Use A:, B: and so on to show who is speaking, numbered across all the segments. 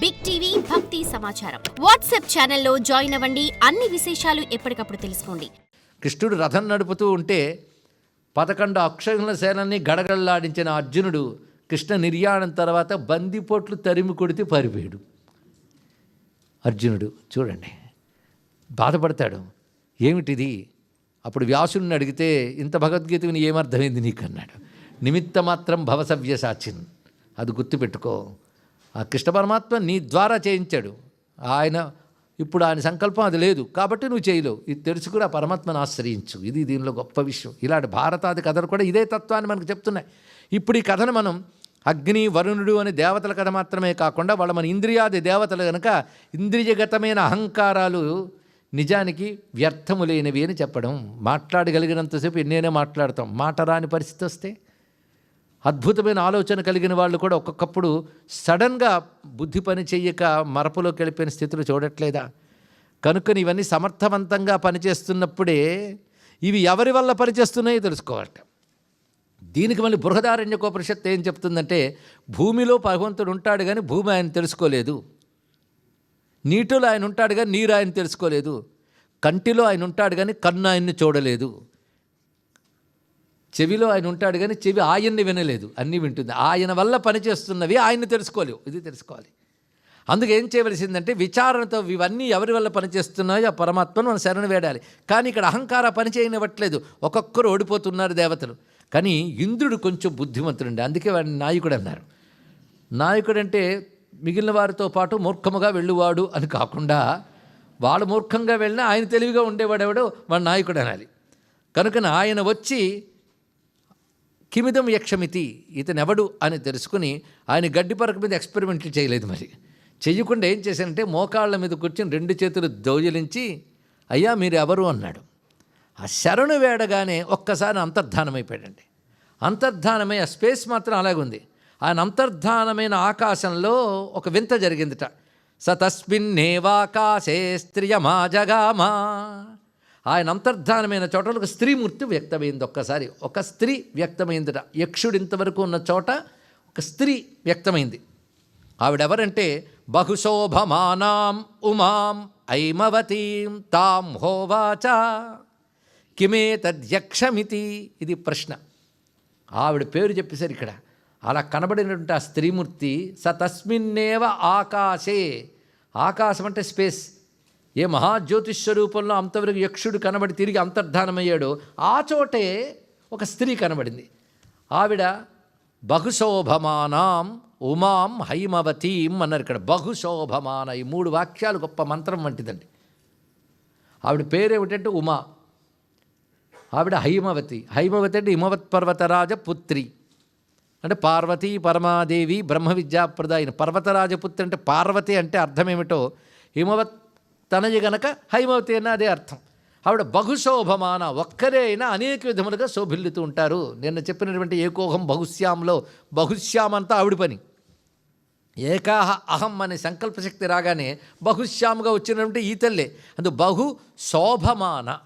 A: Big TV భక్తి సమాచారం WhatsApp ఛానల్లో జాయిన్ అవ్వండి. అన్ని విశేషాలు ఎప్పటికప్పుడు తెలుసుకోండి.
B: కృష్ణుడు రథం నడుపుతూ ఉంటే పదకొండు అక్షరణ సేనని గడగడలాడించిన అర్జునుడు కృష్ణ నిర్యాణం తర్వాత బందిపోట్లు తరిమి కొడితే పారిపోయాడు. అర్జునుడు చూడండి బాధపడతాడు. ఏమిటిది? అప్పుడు వ్యాసుని అడిగితే ఇంత భగవద్గీత విని ఏమర్థమైంది నీకు అన్నాడు నిమిత్త మాత్రం భవసవ్య సాచిన్ అది గుర్తుపెట్టుకో. ఆ కృష్ణ పరమాత్మ నీ ద్వారా చేయించాడు. ఆయన ఇప్పుడు ఆయన సంకల్పం అది లేదు. కాబట్టి నువ్వు చేయలేవు. ఇది తెలుసుకుని కూడా పరమాత్మను ఆశ్రయించు. ఇది దీనిలో గొప్ప విషయం. ఇలాంటి భారతాది కథలు కూడా ఇదే తత్వాన్ని మనకు చెప్తున్నాయి. ఇప్పుడు ఈ కథను మనం అగ్ని వరుణుడు అనే దేవతల కథ మాత్రమే కాకుండా వాళ్ళ మన ఇంద్రియాది దేవతలు కనుక ఇంద్రియగతమైన అహంకారాలు నిజానికి వ్యర్థము లేనివి అని చెప్పడం. మాట్లాడగలిగినంతసేపు ఎన్నైనా మాట్లాడతాం. మాట రాని పరిస్థితి వస్తే అద్భుతమైన ఆలోచన కలిగిన వాళ్ళు కూడా ఒక్కొక్కప్పుడు సడన్గా బుద్ధి పని చెయ్యక మరపులోకి వెళ్ళిపోయిన స్థితిలో చూడట్లేదా? కనుక ఇవన్నీ సమర్థవంతంగా పనిచేస్తున్నప్పుడే ఇవి ఎవరి వల్ల పనిచేస్తున్నాయో తెలుసుకోవాలట. దీనికి మళ్ళీ బృహదారణ్యకోపనిషత్తు ఏం చెప్తుందంటే భూమిలో భగవంతుడు ఉంటాడు కానీ భూమి ఆయన తెలుసుకోలేదు. నీటిలో ఆయన ఉంటాడు కానీ నీరు ఆయన తెలుసుకోలేదు. కంటిలో ఆయన ఉంటాడు కానీ కన్ను ఆయన్ని చూడలేదు. చెవిలో ఆయన ఉంటాడు కానీ చెవి ఆయన్ని వినలేదు. అన్నీ వింటుంది. ఆయన వల్ల పనిచేస్తున్నవి ఆయన్ని తెలుసుకోలేవు. ఇది తెలుసుకోవాలి. అందుకు ఏం చేయవలసిందంటే విచారణతో ఇవన్నీ ఎవరి వల్ల పనిచేస్తున్నాయో ఆ పరమాత్మను మనం శరణ వేడాలి. కానీ ఇక్కడ అహంకార పని చేయనివ్వట్లేదు. ఒక్కొక్కరు ఓడిపోతున్నారు దేవతలు. కానీ ఇంద్రుడు కొంచెం బుద్ధిమంతుడు అందుకే వాడిని నాయకుడు అన్నారు. నాయకుడు అంటే మిగిలిన వారితో పాటు మూర్ఖముగా వెళ్ళువాడు అని కాకుండా వాళ్ళు మూర్ఖంగా వెళ్ళినా ఆయన తెలివిగా ఉండేవాడెవడో వాడు నాయకుడు అనాలి. కనుక ఆయన వచ్చి కిమిదం యక్షమితి ఇతనెవడు అని తెలుసుకుని ఆయన గడ్డి పరక మీద ఎక్స్పెరిమెంట్లు చేయలేదు మరి. చెయ్యకుండా ఏం చేశానంటే మోకాళ్ళ మీద కూర్చొని రెండు చేతులు దౌజలించి అయ్యా మీరు ఎవరు అన్నాడు. ఆ శరణు వేడగానే ఒక్కసారి అంతర్ధానమైపోయాడండి. అంతర్ధానమై ఆ స్పేస్ మాత్రం అలాగుంది ఆయన అంతర్ధానమైన ఆకాశంలో ఒక వింత జరిగిందిట. స స్త్రియమా జగామా ఆయన అంతర్ధానమైన చోట ఒక స్త్రీమూర్తి వ్యక్తమైంది ఒక్కసారి. ఒక స్త్రీ వ్యక్తమైందిట. యక్షుడు ఇంతవరకు ఉన్న చోట ఒక స్త్రీ వ్యక్తమైంది. ఆవిడెవరంటే బహుశోభమానాం ఉమాం ఐమవతీం తాం హోవాచ కిమే తద్యక్షమితి ఇది ప్రశ్న. ఆవిడ పేరు చెప్పేశారు ఇక్కడ. అలా కనబడినటువంటి ఆ స్త్రీమూర్తి స తస్మిన్నేవ ఆకాశే. ఆకాశం అంటే స్పేస్. ఏ మహాజ్యోతిష్వరూపంలో అంతవరకు యక్షుడు కనబడి తిరిగి అంతర్ధానమయ్యాడో ఆ చోటే ఒక స్త్రీ కనబడింది. ఆవిడ బహుశోభమానాం ఉమాం హైమవతీం అన్నారు ఇక్కడ. బహుశోభమాన ఈ మూడు వాక్యాలు గొప్ప మంత్రం వంటిదండి. ఆవిడ పేరేమిటంటే ఉమా. ఆవిడ హైమవతి. హైమవతి అంటే హిమవత్ పర్వతరాజ పుత్రి. అంటే పార్వతీ పరమాదేవి బ్రహ్మ విద్యాప్రదాయిని పర్వతరాజపుత్రి అంటే పార్వతి అంటే అర్థం ఏమిటో హిమవత్ తనయ గనక హైమవతి అన్న అదే అర్థం. ఆవిడ బహుశోభమాన ఒక్కరే అయినా అనేక విధములుగా శోభిల్లుతూ ఉంటారు. నిన్న చెప్పినటువంటి ఏకోహం బహుశ్యాంలో బహుశ్యామంతా ఆవిడ పని. ఏకాహ అహం అనే సంకల్పశక్తి రాగానే బహుశ్యాముగా వచ్చినటువంటి ఈ తల్లే. అందు బహు శోభమాన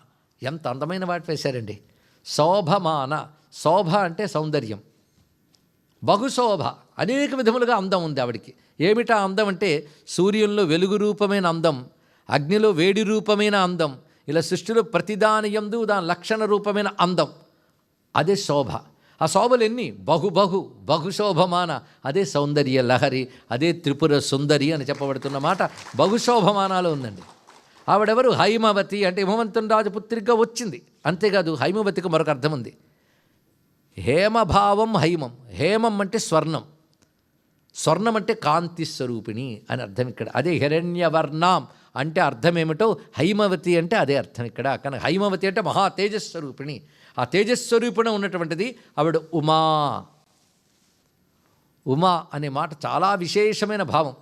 B: ఎంత అందమైన వాటి వేశారండి. శోభమాన శోభ అంటే సౌందర్యం. బహుశోభ అనేక విధములుగా అందం ఉంది ఆవిడికి. ఏమిటా అందం అంటే సూర్యుల్లో వెలుగు రూపమైన అందం. అగ్నిలో వేడి రూపమైన అందం ఇలా సృష్టిలో ప్రతిదాని యందు దాని లక్షణ రూపమైన అందం. అదే శోభ. ఆ శోభలు ఎన్ని? బహు బహు బహుశోభమాన అదే సౌందర్య లహరి అదే త్రిపుర సుందరి అని చెప్పబడుతున్న మాట బహుశోభమానాలు ఉందండి. ఆవిడెవరు? హైమవతి. అంటే హిమవంతుని రాజపుత్రిగా వచ్చింది. అంతేకాదు హైమవతికి మరొక అర్థం ఉంది. హేమభావం హైమం. హేమం అంటే స్వర్ణం. స్వర్ణం అంటే కాంతి స్వరూపిణి అని అర్థం ఇక్కడ. అదే హిరణ్యవర్ణం అంటే అర్థం ఏమిటో హైమవతి అంటే అదే అర్థం ఇక్కడ. కానీ హైమవతి అంటే మహా తేజస్వరూపిణి ఆ తేజస్వరూపిణ ఉన్నటువంటిది ఆవిడ ఉమా. ఉమా అనే మాట చాలా విశేషమైన భావం.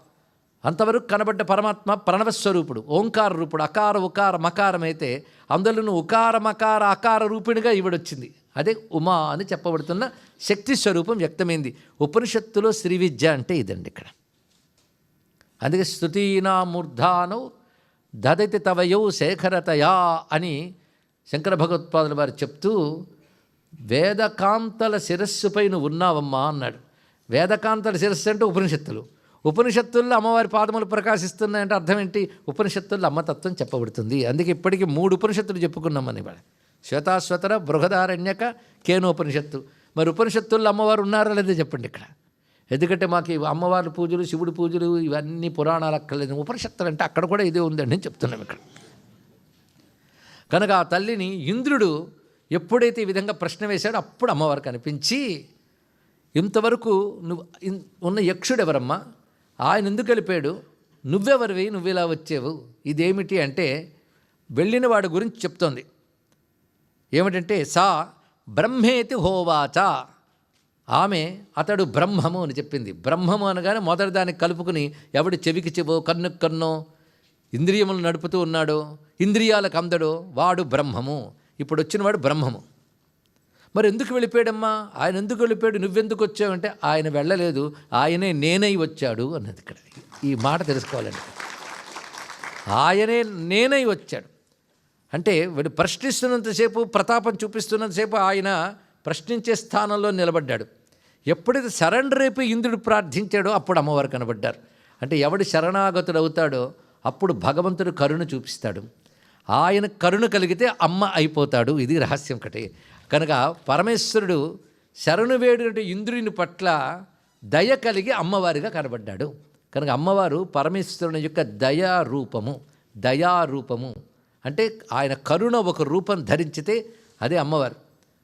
B: అంతవరకు కనబడ్డ పరమాత్మ ప్రణవస్వరూపుడు ఓంకార రూపుడు అకార ఉకార మకారం అయితే అందులోనూ ఉకార మకార అకార రూపిణిగా ఈవిడొచ్చింది. అదే ఉమా అని చెప్పబడుతున్న శక్తి స్వరూపం వ్యక్తమైంది. ఉపనిషత్తులో శ్రీ విద్య అంటే ఇదండి ఇక్కడ. అందుకే స్థుతీనామూర్ధానౌ దదతి తవయౌ శేఖరతయా అని శంకర భగవత్పాదుల వారు చెప్తూ వేదకాంతల శిరస్సుపై నువ్వు ఉన్నావమ్మా అన్నాడు. వేదకాంతల శిరస్సు అంటే ఉపనిషత్తులు. ఉపనిషత్తుల్లో అమ్మవారి పాదములు ప్రకాశిస్తున్నాయంటే అర్థం ఏంటి ఉపనిషత్తుల్లో అమ్మతత్వం చెప్పబడుతుంది. అందుకే ఇప్పటికీ మూడు ఉపనిషత్తులు చెప్పుకున్నామని ఇవాళ. శ్వేతాశ్వతర బృహదారణ్యక కేనోపనిషత్తు. మరి ఉపనిషత్తుల్లో అమ్మవారు ఉన్నారా లేదా చెప్పండి ఇక్కడ? ఎందుకంటే మాకు అమ్మవారి పూజలు శివుడి పూజలు ఇవన్నీ పురాణాలు అక్కర్లేదు. ఉపనిషత్తులు అంటే అక్కడ కూడా ఇదే ఉందండి అని చెప్తున్నాం ఇక్కడ. కనుక ఆ తల్లిని ఇంద్రుడు ఎప్పుడైతే ఈ విధంగా ప్రశ్న వేశాడో అప్పుడు అమ్మవారు కనిపించి ఇంతవరకు నువ్వు ఉన్న యక్షుడు ఎవరమ్మా? ఆయన ఎందుకు వెళ్ళిపోయాడు? నువ్వెవరివి? నువ్వు ఇలా వచ్చావు? ఇదేమిటి అంటే వెళ్ళిన వాడి గురించి చెప్తోంది. ఏమిటంటే సా బ్రహ్మేతి హోవాచ. ఆమె అతడు బ్రహ్మము అని చెప్పింది. బ్రహ్మము అనగానే మొదటి దాన్ని కలుపుకుని ఎవడు చెవికి చెవో కన్నుకు కన్నో ఇంద్రియములు నడుపుతూ ఉన్నాడో ఇంద్రియాలకు అందడో వాడు బ్రహ్మము. ఇప్పుడు వచ్చినవాడు బ్రహ్మము. మరి ఎందుకు వెళ్ళిపోయాడమ్మా? ఆయన ఎందుకు వెళ్ళిపోయాడు? నువ్వెందుకు వచ్చావంటే ఆయన వెళ్ళలేదు. ఆయనే నేనై వచ్చాడు అన్నది ఇక్కడ. ఈ మాట తెలుసుకోవాలండి. ఆయనే నేనై వచ్చాడు. అంటే వీడు ప్రశ్నిస్తున్నంతసేపు ప్రతాపం చూపిస్తున్నంతసేపు ఆయన ప్రశ్నించే స్థానంలో నిలబడ్డాడు. ఎప్పుడైతే సరెండర్ అయిపోయి ఇంద్రుడు ప్రార్థించాడో అప్పుడు అమ్మవారు కనబడ్డారు. అంటే ఎవడు శరణాగతుడు అవుతాడో అప్పుడు భగవంతుడు కరుణ చూపిస్తాడు. ఆయన కరుణ కలిగితే అమ్మ అయిపోతాడు. ఇది రహస్యం ఒకటి కనుక పరమేశ్వరుడు శరణు వేడినటువంటి ఇంద్రుని పట్ల దయ కలిగి అమ్మవారిగా కనబడ్డాడు. కనుక అమ్మవారు పరమేశ్వరుని యొక్క దయారూపము దయారూపము. అంటే ఆయన కరుణ ఒక రూపం ధరించితే అదే అమ్మవారు.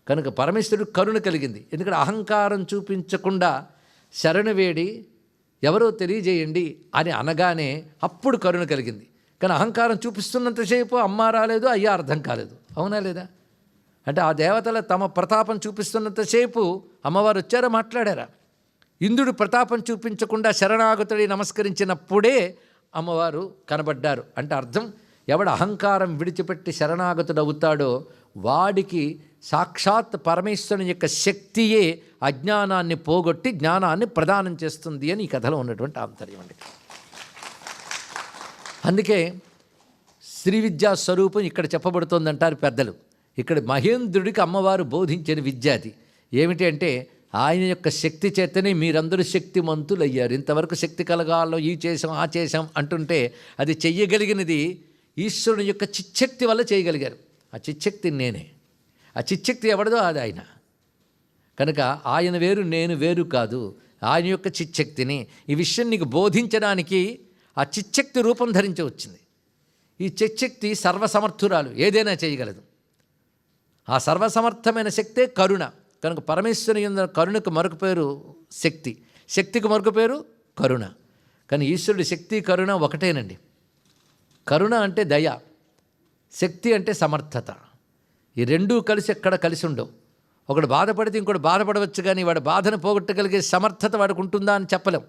B: కనుక పరమేశ్వరుడు కరుణ కలిగింది. ఎందుకంటే అహంకారం చూపించకుండా శరణు వేడి ఎవరో తెలియజేయండి అని అనగానే అప్పుడు కరుణ కలిగింది. కానీ అహంకారం చూపిస్తున్నంతసేపు అమ్మ రాలేదు అయ్యా అర్థం కాలేదు. అవునా లేదా? అంటే ఆ దేవతల తమ ప్రతాపం చూపిస్తున్నంతసేపు అమ్మవారు వచ్చారా మాట్లాడారా. ఇంద్రుడు ప్రతాపం చూపించకుండా శరణాగతుడి నమస్కరించినప్పుడే అమ్మవారు కనబడ్డారు. అంటే అర్థం ఎవడు అహంకారం విడిచిపెట్టి శరణాగతుడు అవుతాడో వాడికి సాక్షాత్ పరమేశ్వరుని యొక్క శక్తియే అజ్ఞానాన్ని పోగొట్టి జ్ఞానాన్ని ప్రదానం చేస్తుంది అని ఈ కథలో ఉన్నటువంటి ఆంతర్యం అండి. అందుకే శ్రీ విద్యా స్వరూపం ఇక్కడ చెప్పబడుతోందంటారు పెద్దలు. ఇక్కడ మహేంద్రుడికి అమ్మవారు బోధించిన విద్య అది. ఏమిటి అంటే ఆయన యొక్క శక్తి చేతనే మీరందరూ శక్తిమంతులయ్యారు. ఇంతవరకు శక్తి కలగాలో ఈ చేసాం ఆ చేసాం అంటుంటే అది చెయ్యగలిగినది ఈశ్వరుని యొక్క చిచ్చక్తి వల్ల చేయగలిగారు. ఆ చిచ్చక్తి నేనే. ఆ చిచ్చక్తి ఎవడదో అది ఆయన. కనుక ఆయన వేరు నేను వేరు కాదు. ఆయన యొక్క చిచ్చక్తిని ఈ విషయం నీకు బోధించడానికి ఆ చిచ్చక్తి రూపం ధరించి వచ్చింది ఈ చిచ్చక్తి సర్వసమర్థురాలు ఏదైనా చేయగలదు. ఆ సర్వసమర్థమైన శక్తే కరుణ. కనుక పరమేశ్వరుని యొక్క కరుణకు మరొక పేరు శక్తి. శక్తికి మరొక పేరు కరుణ. కానీ ఈశ్వరుడి శక్తి కరుణ ఒకటేనండి. కరుణ అంటే దయ శక్తి అంటే సమర్థత. ఈ రెండూ కలిసి ఎక్కడ కలిసి ఉండవు. ఒకడు బాధపడితే ఇంకోటి బాధపడవచ్చు కానీ వాడి బాధను పోగొట్టగలిగే సమర్థత వాడికి ఉంటుందా అని చెప్పలేం.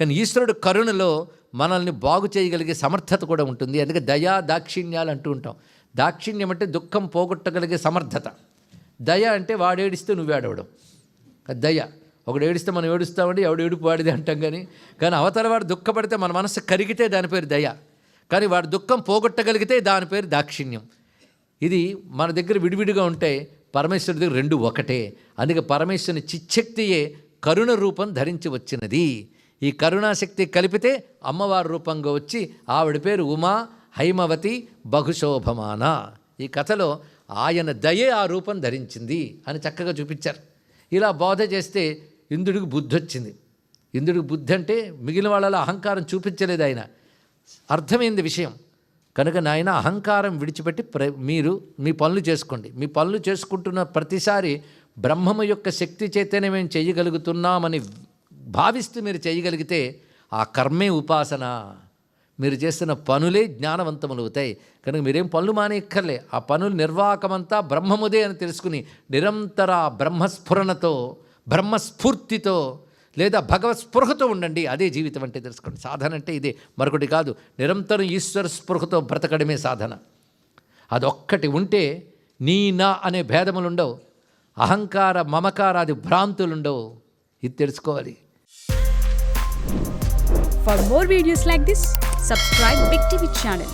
B: కానీ ఈశ్వరుడు కరుణలో మనల్ని బాగు చేయగలిగే సమర్థత కూడా ఉంటుంది. అందుకే దయా దాక్షిణ్యాలు అంటూ ఉంటాం. దాక్షిణ్యం అంటే దుఃఖం పోగొట్టగలిగే సమర్థత. దయ అంటే వాడు ఏడిస్తే నువ్వు ఏడవడం. దయ. ఒకడు ఏడిస్తే మనం ఏడుస్తామండి ఎవడు ఏడుపు వాడిది అంటాం కానీ కానీ అవతల వాడు దుఃఖపడితే మన మనసు కరిగితే దాని పేరు దయ. కానీ వాడు దుఃఖం పోగొట్టగలిగితే దాని పేరు దాక్షిణ్యం. ఇది మన దగ్గర విడివిడిగా ఉంటే పరమేశ్వరుడి దగ్గర రెండు ఒకటే. అందుకే పరమేశ్వరుని చిచ్చక్తియే కరుణ రూపం ధరించి వచ్చినది. ఈ కరుణాశక్తి కలిపితే అమ్మవారి రూపంగా వచ్చి ఆవిడ పేరు ఉమా హైమవతి బహుశోభమాన. ఈ కథలో ఆయన దయే ఆ రూపం ధరించింది అని చక్కగా చూపించారు. ఇలా బోధ చేస్తే ఇంద్రుడికి బుద్ధి వచ్చింది ఇంద్రుడికి బుద్ధి అంటే మిగిలిన వాళ్ళలో అహంకారం చూపించలేదు ఆయన. అర్థమైంది విషయం. కనుక నాయన అహంకారం విడిచిపెట్టి ప్ర మీరు మీ పనులు చేసుకోండి. మీ పనులు చేసుకుంటున్న ప్రతిసారి బ్రహ్మము యొక్క శక్తి చేతనే మేము చేయగలుగుతున్నామని భావిస్తూ మీరు చేయగలిగితే ఆ కర్మే ఉపాసన. మీరు చేస్తున్న పనులే జ్ఞానవంతములవుతాయి. కనుక మీరేం పనులు మానేయక్కర్లే. ఆ పనులు నిర్వాహకమంతా బ్రహ్మముదే అని తెలుసుకుని నిరంతర బ్రహ్మస్ఫురణతో బ్రహ్మస్ఫూర్తితో లేదా భగవత్ స్పృహతో ఉండండి. అదే జీవితం అంటే తెలుసుకోండి. సాధన అంటే ఇదే. మరొకటి కాదు నిరంతరం ఈశ్వర స్పృహతో బ్రతకడమే సాధన. అదొక్కటి ఉంటే నీ నా అనే భేదములు ఉండవు అహంకార మమకారాది భ్రాంతులు ఉండవు ఇది తెలుసుకోవాలి.
C: For more videos like this, subscribe big T V channel